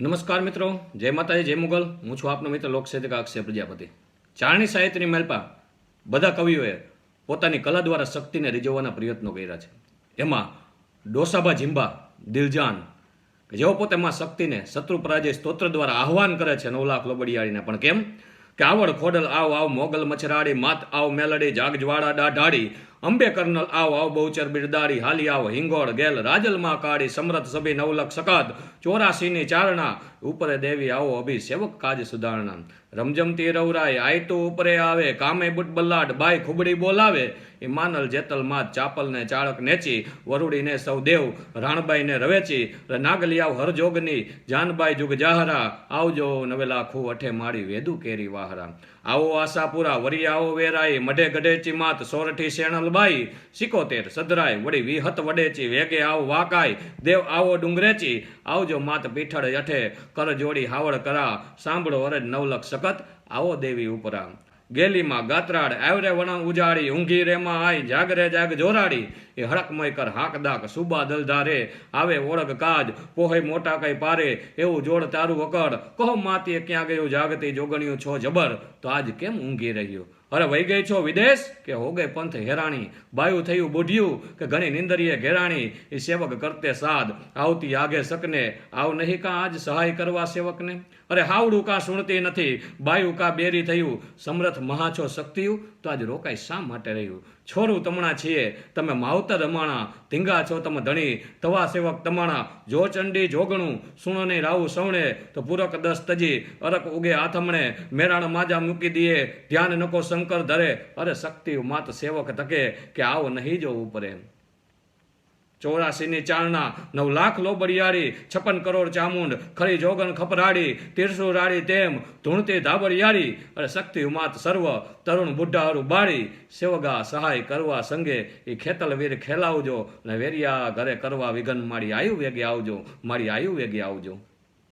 નમસ્કાર મિત્રો, જય માતાજી, જય મુગલ. હું છું આપનો મિત્ર લોકસાહિત્યક અક્ષય પ્રજાપતિ. ચારણી સાહિત્યની મેલપા બધા કવિઓએ પોતાની કલા દ્વારા શક્તિને રીઝવવાના પ્રયત્નો કર્યા છે. એમાં ડોસાબા ઝિંબા દિલજાન જેઓ પોતે માં શક્તિને શત્રુ પરાજય સ્તોત્ર દ્વારા આહવાન કરે છે નવ લાખ લોબડિયાળીને. પણ કેમ? કે આવડ ખોડલ આવ આવ મોગલ મચરાડી માત આવ મેલડી જાગ જ્વાળા દાઢાડી અંબે કર્નલ આવ આવ, બહુચર બિરદારી, હાલી આવ, હિંગોળ, ગેલ રાજલમાં કાળી, સમરથ સભી, નવલખ, સકાદ, ચોરાસીની ચારણા, ઉપરે દેવી આવો અભી કાજ સુધારણા. રમજમતી રવરાય આય તો ઉપરે આવે, કામે બુટ બલ્લાટ બાય ખુબડી બોલાવે. એ માનલ જેતલ માત, ચાપલને ચાળક નેચી, વરુડીને સૌ દેવ, રાણબાઈને રવેચી નાગલિયાવ હરજોગની જાનબાઈ જુગ જાહરા, આવજો નવેલા ખુ અઠે માળી વેદુ કેરી વાહરા. આવો આશાપુરા, વરી આવો વેરાઈ, મઢે ગઢેચી માત, સોરઠી શેણલબાઈ સિકોતેર સદરાય, વળી વિહત વડેચી વેગે આવ વાકાય, દેવ આવો ડુંગરેચી આવજો માત પીઠળ કર જોડી હાવડ કરા, સાંભળો અરજ નવલખ સખત, આવો દેવી ઉપરા. ગેલીમાં ગાત્રાડ આવરે વણ ઉજાડી ઊંઘી રેમાં આઈ, જાગરે જાગ જોરાડી એ હડકમય કર હાક દાક, સુબા દલધારે આવે ઓળખ કાજ, પોહે મોટા કઈ પારે, એવું જોડ તારું વકડ. કહો માતીએ ક્યાં ગયું જાગતી જોગણ્યું છો જબર? તો આજ કેમ ઊંઘી રહ્યું? અરે વહી ગઈ છો વિદેશ? કે હો ગઈ પંથ હેરાણી. બાયું થયું, બુઢિયું, કે ઘણી નિંદરીએ ઘેરાણી. એ સેવક કરતે સાદ. આવતી આગે શકને આવ નહીં કાં આજ સહાય કરવા સેવકને? અરે હાવડું કાં સુણતી નથી. બાયું કાં બેરી થયું. સમરથ મહા છો શક્તિયું? તો આજ રોકાઈ શા માટે રહ્યું? છોરું તમણા છીએ. તમે માવતર રમાણા. ધીંગા છો તમે ધણી. તવા સેવક તમાણા. જો ચંડી જોગણું. સુણો નહીં રાવું સૌણે તો પૂરક દસ તજી અરક ઉગે આથમણે. મેરાણ માજા મૂકી દઈએ ધ્યાન નકો શંકર ધરે, અરે શક્તિ માત સેવક તકે કે આવો નહીં જોવું પડે ચોરાસીની ચારણા, નવ લાખ લોબડિયારી છપ્પન કરોડ ચામુંડ, ખરી જોગન ખપરાડી તીરસુ રાડી તેમ, ધૂણતી ધાબડિયારી અરે શક્તિ ઉમાત સર્વ, તરુણ બુઢારું બાળી. સેવગા સહાય કરવા સંગે એ ખેતલ વીર ખેલાવજો અને વેરિયા ઘરે કરવા વિઘન મારી આયુ વેગે આવજો મારી આયુ વેગે આવજો.